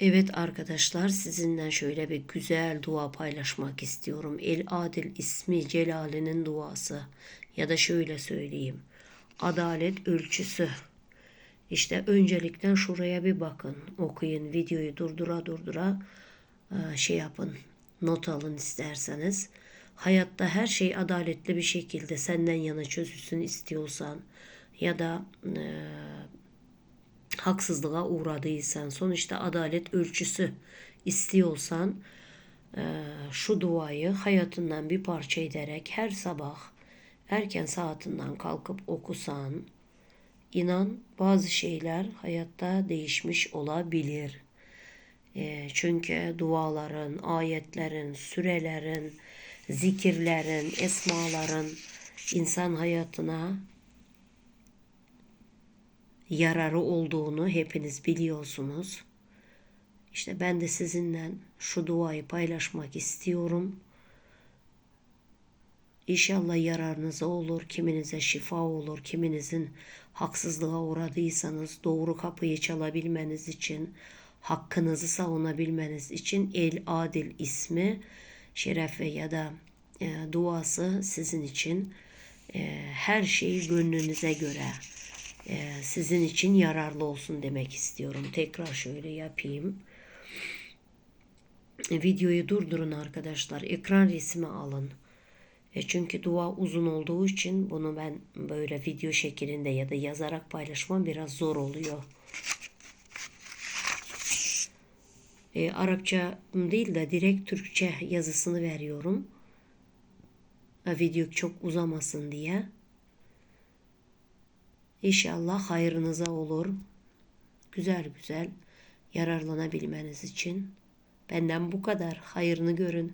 Evet arkadaşlar sizinle şöyle bir güzel dua paylaşmak istiyorum. El Adil ismi Celali'nin duası ya da şöyle söyleyeyim. Adalet ölçüsü. İşte öncelikle şuraya bir bakın. Okuyun videoyu durdura durdura e, şey yapın. Not alın isterseniz. Hayatta her şey adaletli bir şekilde senden yana çözülsün istiyorsan ya da e, haksızlığa uğradıysan, sonuçta adalet ölçüsü istiyorsan e, şu duayı hayatından bir parça ederek her sabah erken saatinden kalkıp okusan inan bazı şeyler hayatta değişmiş olabilir. E, çünkü duaların, ayetlerin, sürelerin, zikirlerin, esmaların insan hayatına yararı olduğunu hepiniz biliyorsunuz. İşte ben de sizinle şu duayı paylaşmak istiyorum. İnşallah yararınıza olur, kiminize şifa olur, kiminizin haksızlığa uğradıysanız doğru kapıyı çalabilmeniz için, hakkınızı savunabilmeniz için El Adil ismi, şerefe ya da e, duası sizin için e, her şeyi gönlünüze göre sizin için yararlı olsun demek istiyorum. Tekrar şöyle yapayım. Videoyu durdurun arkadaşlar. Ekran resmi alın. E çünkü dua uzun olduğu için bunu ben böyle video şeklinde ya da yazarak paylaşmam biraz zor oluyor. E, Arapça değil de direkt Türkçe yazısını veriyorum. E, video çok uzamasın diye. İnşallah hayrınıza olur. Güzel güzel yararlanabilmeniz için. Benden bu kadar. Hayrını görün.